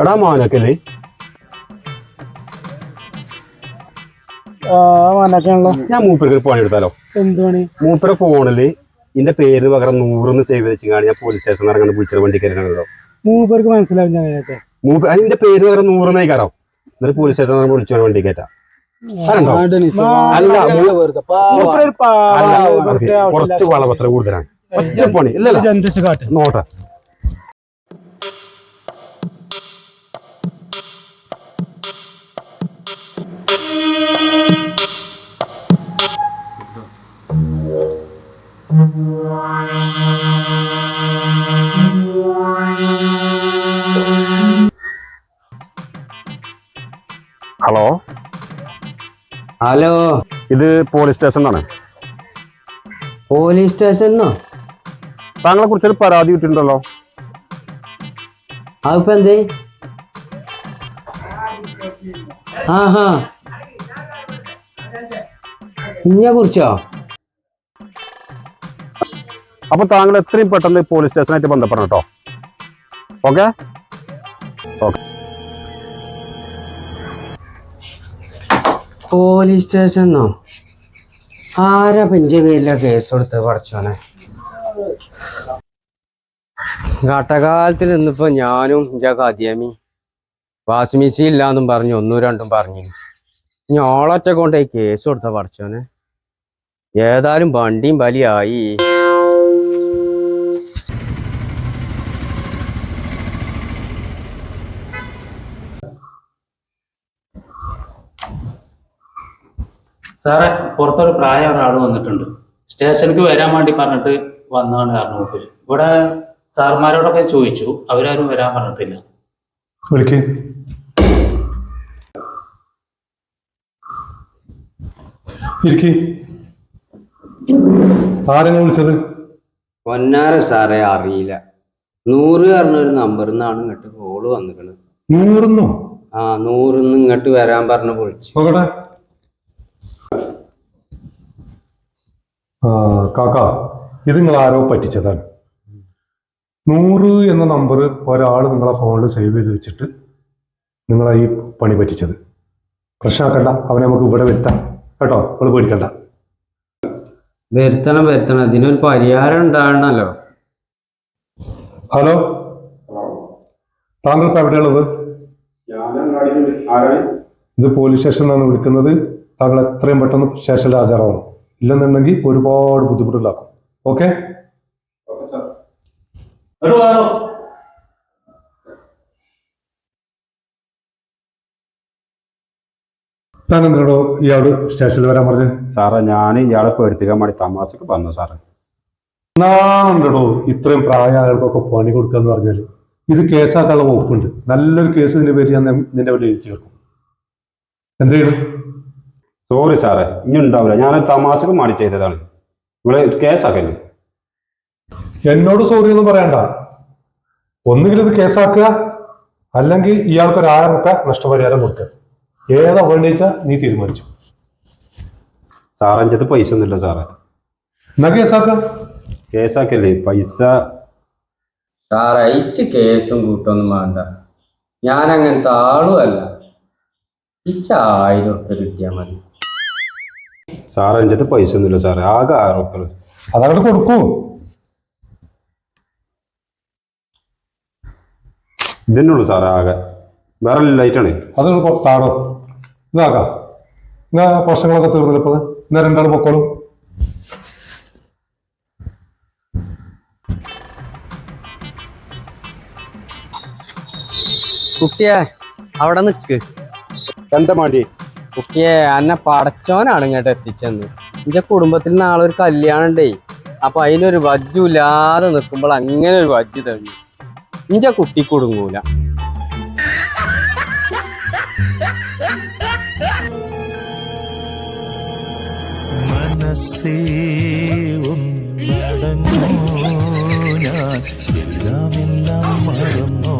എടാ മോനക്കല്ലേ ഞാൻ മൂപ്പർക്ക് ഒരു പണി എടുത്താലോ മൂപ്പര ഫോണിൽ ഇന്റെ പേര് പകരം നൂറിന്ന് സേവ് വെച്ചാണ് ഞാൻ പോലീസ് സ്റ്റേഷൻ ഇറങ്ങുന്ന വിളിച്ചത് വണ്ടി കയറിയാണല്ലോ മൂപ്പർക്ക് മനസ്സിലാവും അതിന്റെ പേര് പകരം നൂറെന്നായി കയറാം എന്നിട്ട് പോലീസ് സ്റ്റേഷനിൽ വിളിച്ചു വണ്ടി കയറ്റാം അല്ല കുറച്ച് വളപത്ര കൂടുതലാണ് ഒറ്റ പണി ഇല്ലല്ല കാട്ട് ഹലോ. ഹലോ. ഇത് പോലീസ് സ്റ്റേഷൻ ആണ് പോലീസ് സ്റ്റേഷനോ താങ്കളെ കുറിച്ചൊരു പരാതി കിട്ടിയിട്ടുണ്ടല്ലോ. അതിപ്പോ എന്തേ? ആഹാ. ഇന്നെ കുറിച്ചോ? അപ്പൊ താങ്കൾ എത്രയും പെട്ടെന്ന് പോലീസ് സ്റ്റേഷനായിട്ട് ബന്ധപ്പെടണം കേട്ടോ. ഓക്കെ പോലീസ് സ്റ്റേഷനോ ആരാ പെഞ്ച പേരില കേസ് കൊടുത്ത് പഠിച്ചോനെ ഘട്ടകാലത്തിൽ നിന്നിപ്പോ ഞാനും ഇന്റെ വാസ്മിസി വാസിമിച്ചി ഇല്ലാന്നും പറഞ്ഞു ഒന്നും രണ്ടും പറഞ്ഞു ഇനി ഞാളൊറ്റ കൊണ്ടേ കേസ് കൊടുത്ത പഠിച്ചോനെ ഏതായാലും വണ്ടിയും ബലിയായി സാറേ പുറത്തൊരു പ്രായ ഒരാൾ വന്നിട്ടുണ്ട്. സ്റ്റേഷനിലേക്ക് വരാൻ വേണ്ടി പറഞ്ഞിട്ട് വന്നാണ് കാരണം ഇവിടെ സാർമാരോടൊക്കെ ചോദിച്ചു അവരാരും വരാൻ പറഞ്ഞിട്ടില്ല. വിളിക്ക്. ഇരിക്കി. വിളിച്ചത്? പൊന്നാര സാറേ അറിയില്ല. നൂറ് പറഞ്ഞൊരു നമ്പറിൽ നിന്നാണ് ഇങ്ങോട്ട് കോൾ വന്നിക്കണത്. നൂറുന്നോ? ആ നൂറിന്ന് ഇങ്ങോട്ട് വരാൻ പറഞ്ഞ് വിളിച്ചു. നോക്കട്ടെ ആ കാക്ക ഇത് നിങ്ങൾ ആരോ പറ്റിച്ചതാണ്? നൂറ് എന്ന നമ്പർ ഒരാൾ നിങ്ങളെ ഫോണിൽ സേവ് ചെയ്ത് വെച്ചിട്ട് നിങ്ങളെ ഈ പണി പറ്റിച്ചത്. പ്രശ്നമാക്കണ്ട അവനെ നമുക്ക് ഇവിടെ വരുത്താം. കേട്ടോ? നിങ്ങൾ പേടിക്കണ്ട. വരുത്തണം വരുത്തണം. അതിനൊരു പരിഹാരം ഉണ്ടാകണല്ലോ. ഹലോ? താങ്കൾ ഇപ്പൊ എവിടെയുള്ളത് ഇത് പോലീസ് സ്റ്റേഷനിലാണ് വിളിക്കുന്നത്. താങ്കൾ എത്രയും പെട്ടെന്ന് സ്റ്റേഷനിൽ ഹാജരാവണം. ഇല്ലെന്നുണ്ടെങ്കിൽ ഒരുപാട് ബുദ്ധിമുട്ടുണ്ടാക്കും ഓക്കെ താൻ എന്തിനോടോ ഇയാൾ സ്റ്റേഷനിൽ വരാൻ പറഞ്ഞു? സാറേ ഞാൻ ഇയാളെ പേടിപ്പിക്കാൻ വേണ്ടി തമാശക്ക് വന്നു സാറേ. നാണ്ടോ ഇത്രയും പ്രായ ആളുകൾക്കൊക്കെ പണി കൊടുക്കുക എന്ന് പറഞ്ഞാൽ ഇത് കേസാക്കാനുള്ള വകുപ്പുണ്ട്. നല്ലൊരു കേസ് ഇതിന്റെ പേര് ഞാൻ നിന്റെ പേരിൽ എഴുതി ചേർക്കും എന്ത് ചെയ്യണം? സോറി സാറേ. ഇനി ഉണ്ടാവില്ല. ഞാൻ തമാശക്ക് മാടി ചെയ്തതാണ്. ഇവിടെ കേസാക്കല്ലേ? എന്നോട് സോറി ഒന്നും പറയണ്ട. ഒന്നുകിൽ ഇത് കേസാക്കുക അല്ലെങ്കിൽ ഇയാൾക്ക് ഒരു ആയിരം റുപ്യ നഷ്ടപരിഹാരം കൊടുക്കുക. ഏതാ വേണ്ടിച്ച നീ തീരുമാനിച്ചു. സാറേ എന്റെ അടുത്ത് പൈസ ഒന്നുമില്ല സാറേ. എന്നാ കേസാക്ക കേസാക്കല്ലേ പൈസ. സാറേ അയച്ച് കേസും കൂട്ടൊന്നും വേണ്ട. ഞാൻ അങ്ങനത്തെ ആളും അല്ല. ഇച്ച ആയിരം റുപ്യ കിട്ടിയാൽ മതി. സാറേ എന്റെ അടുത്ത് പൈസ ഒന്നുമില്ല സാറേ. ആകെ ആയിരം റുപ്യ. അതങ്ങോട്ട് കൊടുക്കൂ. ഇതന്നെയുള്ളൂ സാറേ ആകെ. വേറെ ലൈറ്റാണ് അത് താടോ. ഇതാക്കാം. എന്നാ പ്രശ്നങ്ങളൊക്കെ തീർന്നില്ല ഇപ്പൊ എന്നാ രണ്ടാൾ പൊക്കോളൂ. കുട്ടിയെ അവിടെ നിൽക്ക് എന്താ മടി കുട്ടിയെ എന്നെ പടച്ചോനാണ് ഇങ്ങോട്ട് എത്തിച്ചെന്ന്. എന്റെ കുടുംബത്തിൽ നാളെ ഒരു കല്യാണം ഉണ്ടേ അപ്പൊ അതിനൊരു വജ്ജുമില്ലാതെ നിൽക്കുമ്പോൾ അങ്ങനെ ഒരു വജ്ജു തള്ളി ഇന്റെ കുട്ടി കൊടുങ്ങൂല. മനസ്സേ ഒന്നടങ്ങോ ഞാൻ? എല്ലാം എല്ലാം മറന്നോ?